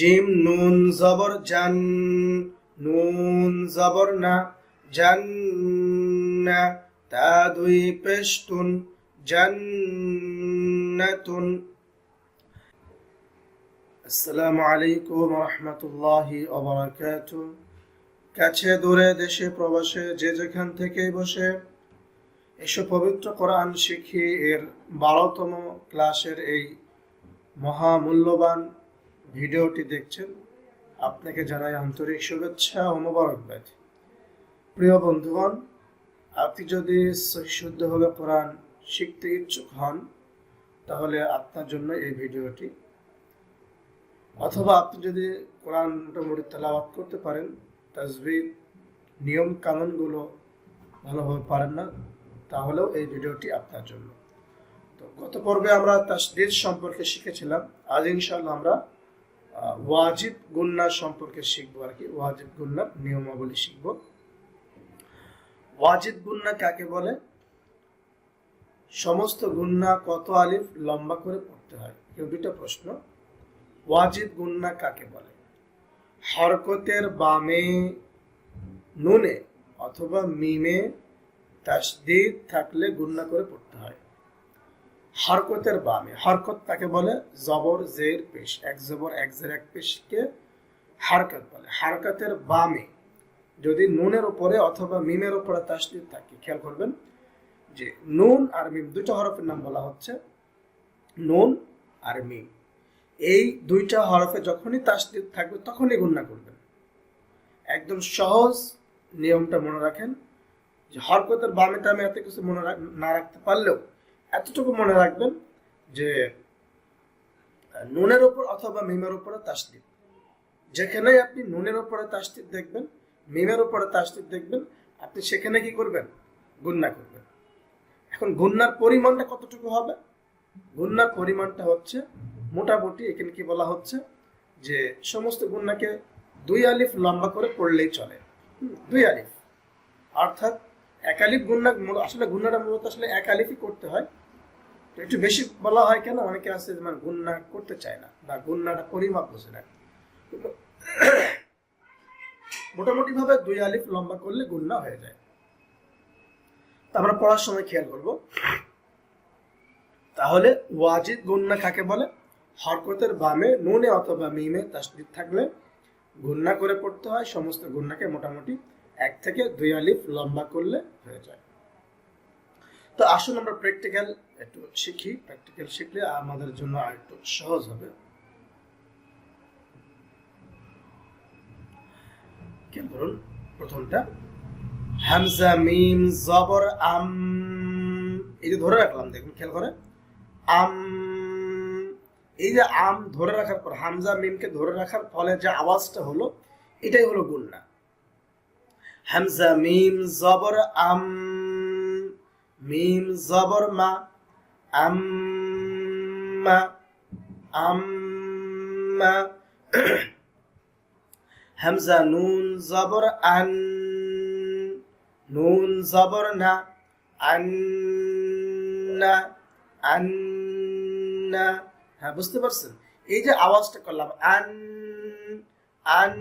Gym নুন জবর জান, নুন জবর না, জান না, তা দুই পেশতুন জান্নাতুন আসসালামু আলাইকুম রহমতুল্লাহি ওবরাকাতু কাছে দূরে দেশে প্রবাসে যে যেখান থেকে বসে এসব পবিত্র কোরআন শিখি, এর বারোতম ক্লাসের এই মহামূল্যবান ভিডিওটি দেখছেন। আপনাকে জানাই আন্তরিক শুভেচ্ছা ও মোবারকবাদ। প্রিয় বন্ধুগণ, আপনি যদি শুদ্ধভাবে কোরআন শিখতে ইচ্ছুক হন, তাহলে আপনার জন্য এই ভিডিওটি। অথবা আপনি যদি কোরআন মোটামুটি তেলাওয়াত করতে পারেন তাজবিদ নিয়ম কানুনগুলো ভালোভাবে পারেন না, তাহলেও এই ভিডিওটি আপনার জন্য। তো গত পর্বে আমরা তাসদিদ সম্পর্কে শিখেছিলাম। আজ ইনশাআল্লাহ আমরা ওয়াজিব গুন্না সম্পর্কে শিখব আর কি। ওয়াজিব গুন্নার নিয়মাবলী শিখব। ওয়াজিব গুন্না কাকে বলে? সমস্ত গুন্না কত আলিফ? লম্বা করে পড়তে হয়। কেউ দুটা প্রশ্ন। ওয়াজিব গুন্না কাকে বলে? হরকতের বামে নুনে অথবা মিমে তাসদিদ থাকলে গুন্না করে পড়তে হয়। হরকতের বামে হরকত তাকে বলে? জবর, জের, পেশ। এক জবর, এক জের, এক পেশকে হারকত বলে। হারকতের বামে যদি নুনের উপরে অথবা মিমের উপরে তাসদিদ থাকে, খেয়াল করবেন যে নুন আর মিম দুটো হরফের নাম বলা হচ্ছে। নুন আর মিম। এই দুইটা হরফে যখনই তাসদিদ থাকবে, তখনই গুণনা করবেন। একদম সহজ নিয়মটা মনে রাখেন যে হরকতের বামে টামে এত কিছু মনে না রাখতে পারলেও এতটুকু মনে রাখবেন যে নুনের ওপর অথবা মিমের উপরে তাসদিদ যেখানেই আপনি নুনের উপরে তাসদিদ দেখবেন, মিমের উপরে তাসদিদ দেখবেন, আপনি সেখানে কি করবেন? গুন্না করবেন। এখন গুন্নার পরিমাণটা কতটুকু হবে? গুন্নার পরিমাণটা হচ্ছে মোটামুটি এখানে কি বলা হচ্ছে যে, সমস্ত গুন্নাকে দুই আলিফ লম্বা করে পড়লেই চলে। দুই আলিফ। অর্থাৎ এক আলিফ গুন্না আসলে গুন্নাটা মূলত আসলে এক আলিফই করতে হয়। একটু বেশি বলা হয় কেন? অনেকে আছে মানে গুন্না করতে চায় না বা গুন্নাটা পরিমাপ বোঝে না। মোটামুটি ভাবে দুই আলিফ লম্বা করলে গুন্না হয়ে যায়। আমরা পড়ার সময় খেয়াল করব। তাহলে ওয়াজিদ গুন্না কাকে বলে? হরকতের বামে, নুনে অথবা মিমে তাসদিদ থাকলে গুন্না করে পড়তে হয়। সমস্ত গুন্নাকে মোটামুটি এক থেকে দুই আলিফ লম্বা করলে হয়ে যায়। তো আসুন আমরা প্র্যাকটিক্যাল একটু শিখি প্র্যাকটিক্যাল শিখলে আমাদের জন্য আর একটু সহজ হবে। খেয়াল করুন, প্রথমটা, হামজা, মিম, জবর, আম, এই যে ধরে রাখলাম, দেখুন, খেয়াল করে। আম, এই যে আম ধরে রাখার পর, হামজা, মিমকে ধরে রাখার ফলে যে আওয়াজটা হলো, এটাই হলো গুন্না হামজা, মিম, জবর, আম, মিম, জবর, মা আম্মা আম্মা হামজা নুন জবর আন নুন জবর না আন্না হ্যাঁ বুঝতে পারছেন? এই যে আওয়াজটা করলাম, আন আন,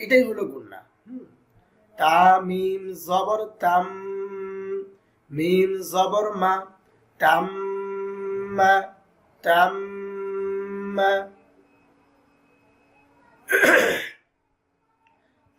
এটাই হলো গুন্না। তা, মিম, জবর, তাম, মিম, জবর, মা। তাম মা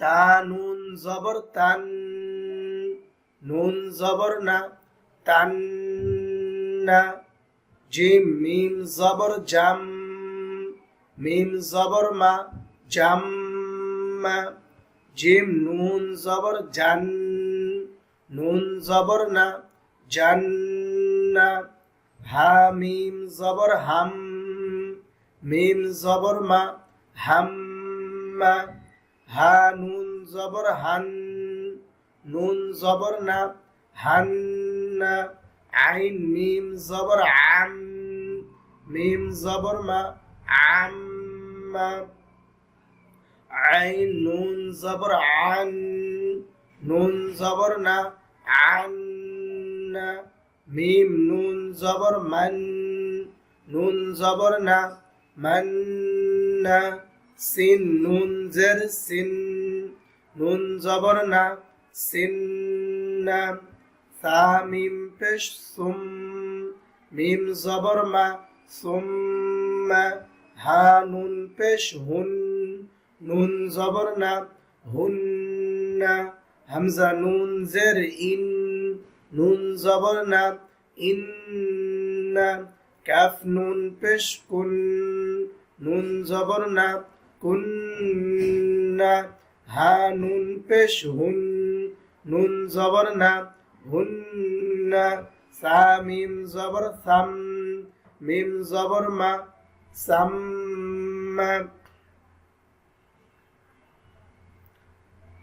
তা নুন জবর তান নুন জবর না তান না জিম মিম জবর জাম মিম জবর মা জাম মা জিম নুন জবর জান নুন জবর না জান না। হা, মিম, জবর, হাম। মিম, জবর, মা। হাম, মা। হা, নুন, জবর, হান। নুন, জবর, না। হান, না। আইন, মিম, জবর, আম। মিম, জবর, মা। আম্মা আইন, নুন, জবর, আন। নুন, জবর, না। আন্না মিম নুন জবর মান, নুন জবর না, মান না, সিন নুন জের সিন, নুন জবর না, সিন না সা মিম পেশ সুম, মিম জবর মা সুম্মা হা নুন পেশ হুন, নুন জবর না হুন্না হামজা নুন জের ইন নুন জবর না ইন্না কাফ নুন পেশ কুন, নুন জবর না, কুন্না হা নুন পেশ হুন, নুন জবর না, হুন্না সা মিম জবর সাম, মিম জবর মা সাম্মা।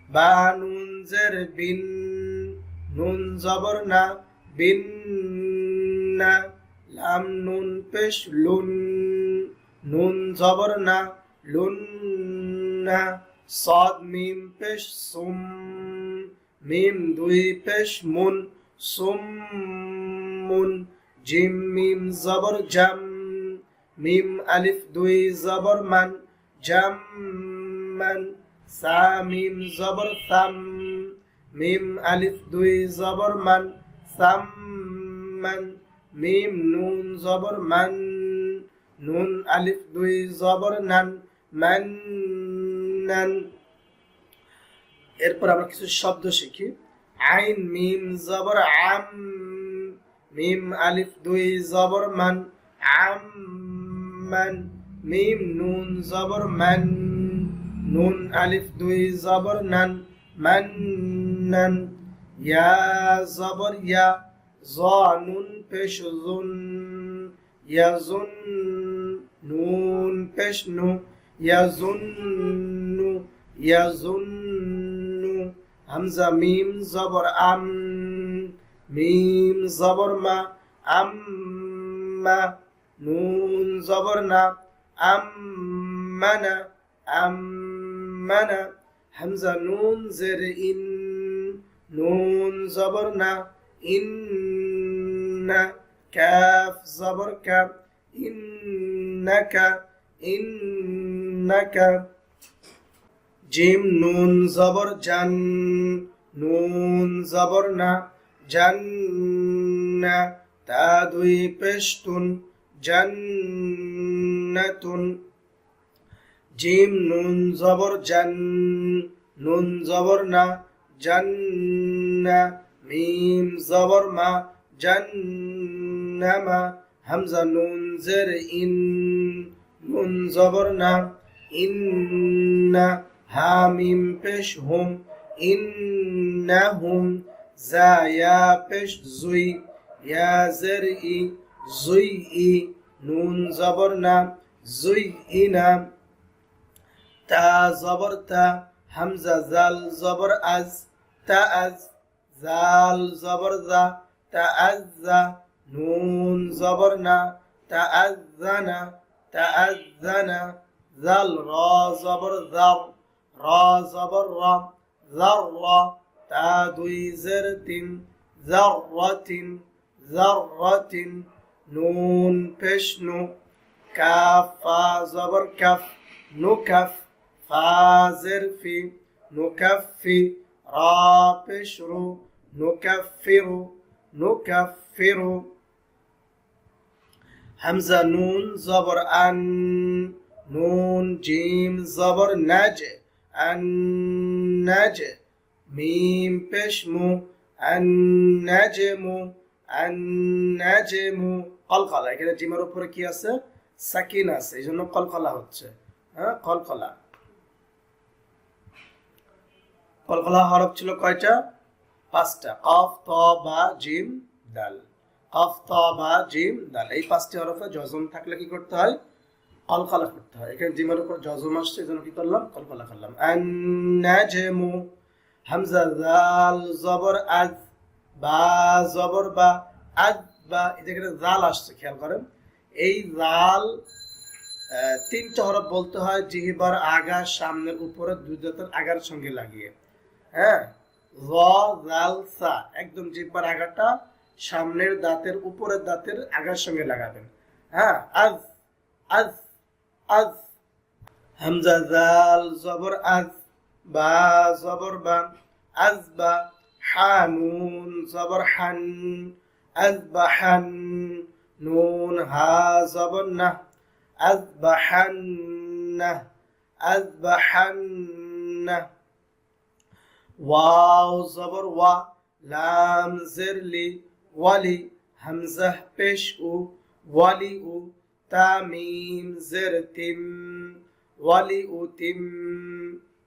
বা নুন জের বিন নুন জবর না, বিন না, লাম নুন পেশ লুন। নুন জবর না, লুন না, সদ মিম পেশ সুম। মিম দুই পেশ মুন, সুম মুন। জিম মিম জবর জাম। মিম আলিফ দুই জবর মান, জাম মান। সা মিম জবর সাম মিম আলিফ দুই জবর মান, সাম মান, মিম নুন জবর মান, নুন আলিফ দুই জবর নান, মান নান। এরপর আমরা কিছু শব্দ শিখি। আইন, মিম জবর আম, মিম আলিফ দুই জবর মান, আম মান, মিম নুন জবর মান, নুন আলিফ দুই জবর নান। মান নান ইয়া জবর ইয়া জ নুন পেশ জুন ইয়াজুন নুন পেশ নু ইয়াজুন্নু ইয়াজুন্নু হামজা মিম জবর আম মিম জবর মা আম্মা নুন জবর না আম্মানা আম্মানা হামজা নুন জের ইন, নুন জবর না ইন্না কাফ জবর কাফ ইন্নাকা ইন্নাকা জিম নুন জবর জান, নুন জবর না জান্না তা দুই পেশতুন জান্নাতুন জিম নুন জবর জান, নুন জবর না জান্না মিম জবর মা জান্নামা হামজা নুন জের ইন, নুন জবর না ইন্না হা মিম পেশ হুম ইন্নাহুম জা ইয়া পেশ জুই, ইয়া জের ই, জুই ই, নুন জবর না জুই ইনা তা জবর তা হামজা জাল জবর আজ তা আজ জাল জবর জা তা আজ জা নুন জবর না তা আজ জানা তা আজ জানা জাল র জবর জার র জবর র জার র তা দুই জের তিন জাররাতিন জাররাতিন নুন পেশ নু কাফ ফা নুকাফিরু হামজা নুন জবর আন নুন জিম জবর নাজ আন নাজ মিম পেশ মু আন নাজমু আন নাজমু কলকলা এখানে জিমের উপরে কি আছে? সাকিন আছে। এই জন্য কলকলা হচ্ছে। হ্যাঁ? কলকলা। কলকলা হরফ ছিল কয়টা? পাঁচটা। কফ, ত, বা, জিম, দাল। কফ, ত, বা, জিম, দাল। এই পাঁচটি হরফে জজম থাকলে কি করতে হয়? কলকলা করতে হয়। এখানে জিমের উপর জজম আসছে, এই জন্য কি করলাম? কলকলা করলাম। আন্নাজমু হামজা জাল জবর আজ বা, জবর বা, আজ বা, এই যেখানে জাল আসছে, খেয়াল করেন। এই জাল তিনটা হরফ বলতে হয়, জিহিবার আগা, সামনের উপরে দুই দাঁতের আগার সঙ্গে লাগিয়ে। হ্যাঁ সা, একদম জিহ্বার আগাটা সামনের দাঁতের, উপরের দাঁতের আগার সঙ্গে লাগাবেন। হ্যাঁ আজ আজ আজ। হামজা, জাল, জবর, আজ, বা, জবর, বা, আজ, বা হানুন জবর, হান, আজ, বা, হান, নুন, হা, জবর, না, আজ, বা, হান, না, আজ, বা, হান, না। ওয়াও জবর ওয়া লাম জেরলি ওয়ালি হামজা পেশ উ ওয়ালি উ তামিম জের তিম ওয়ালি উ তিম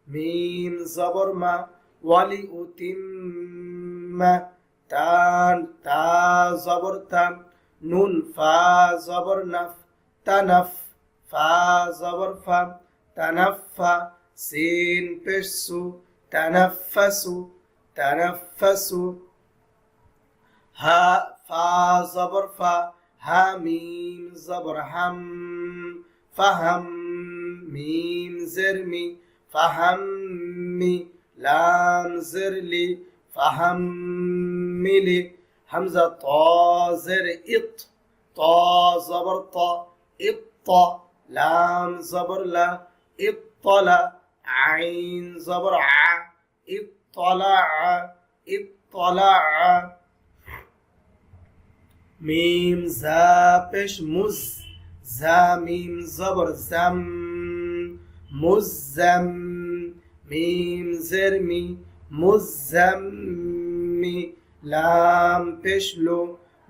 মিম জবর মা ওয়ালি উ তিম মা তান তা জবর তাম নুন ফা জবর নাফ তানাফ ফা জবর ফা তানাফা সিন পেশ সু تنفسوا تنفسوا ها فا زبر فا ها ميم زبر هم فهم ميم زرمي فهمي لام زرلي فهملي همزة طا زر إط طا زبر طا إط لام زبر لا اطلع আইন জবর আ ইতলা ইতলা মিম, জা, পেশ, মুজ, জা, মিম, জবর, জাম মুজাম মিম জেরমি মুজাম্মি লাম পেশলো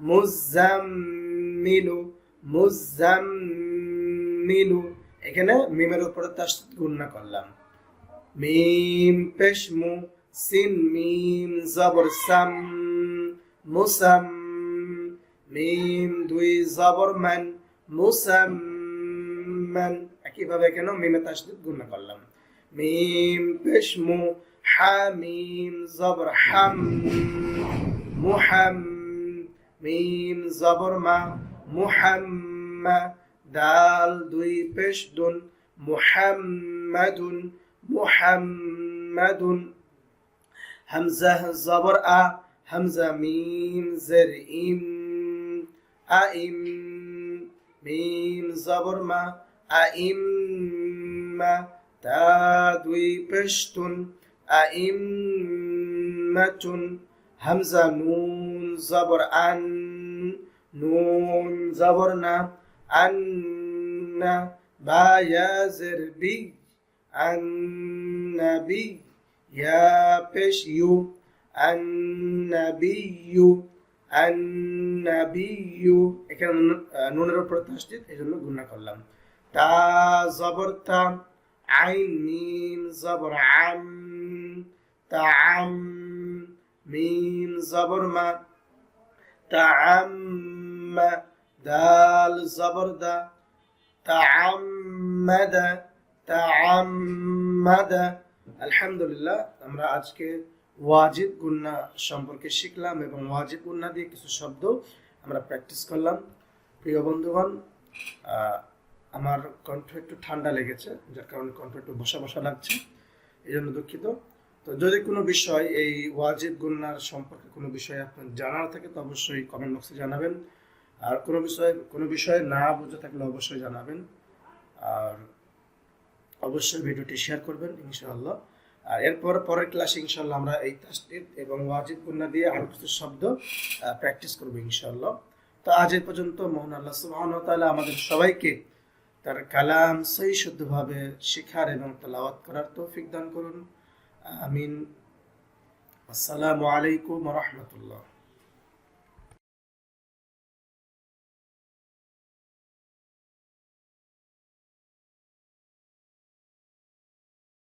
মুজাম্মিলু মুজাম্মিলু এখানে মিমের উপরে তার গুণনা করলাম। মিম পেশমু সিন মিম জবর সাম মুসাম মিম দুই জবর মান মুসাম্মান একইভাবে এখানে মিমে তাসদিদ গুণনা করলাম মিম পেশমু হামিম জবর হাম মুহাম মিম জবর মা মুহাম্মা দাল দুই পেশ দুন মুহাম্মাদুন। হামজা জবর আ, হামজা মিম জের ইম আইম মিম জবর মা আইম মা, তা দুই পেশতুন আইম মাতুন। হামজা নুন জবর আন, নুন জবর আন্না বা বি। আন্নাবি ইয়া পেশ ইউ আন্নাবিয়ু আন্নাবিয়ু এখানে নুন- আহ, নুনের উপর তাসদিদ এই জন্য গুণা করলাম তা জবর তা আইন মিম জবর আম তাআম মিম জবর মা تعم دال زبر دا تعمد তাআম্মাদ। আলহামদুলিল্লাহ, আমরা আজকে ওয়াজিব গুন্না সম্পর্কে শিখলাম এবং ওয়াজিব গুন্না দিয়ে কিছু শব্দ আমরা প্র্যাকটিস করলাম। প্রিয় বন্ধুগণ আমার কণ্ঠ একটু ঠান্ডা লেগেছে, যার কারণে কণ্ঠ একটু বসা বসা লাগছে, এই জন্য দুঃখিত। তো যদি কোনো বিষয় এই ওয়াজিব গুন্নার সম্পর্কে কোনো বিষয় আপনার জানার থাকে, তো অবশ্যই কমেন্ট বক্সে জানাবেন। আর কোনো বিষয়ে কোনো বিষয়ে না বুঝে থাকলে অবশ্যই জানাবেন। আর অবশ্যই ভিডিওটি শেয়ার করবেন, ইনশাআল্লাহ। আর এরপর পরের ক্লাসে ইনশাআল্লাহ আমরা এই তাসদিদ এবং ওয়াজিব গুন্না দিয়ে আরও কিছু শব্দ প্র্যাকটিস করব ইনশাআল্লাহ। তো আজ এই পর্যন্ত মোহন আল্লাহ সুবহানাহু ওয়া তাআলা আমাদের সবাইকে তার কালাম সহি শুদ্ধভাবে শেখার এবং তেলাওয়াত করার তৌফিক দান করুন। আমিন। আসসালামু আলাইকুম রহমতুল্লাহ।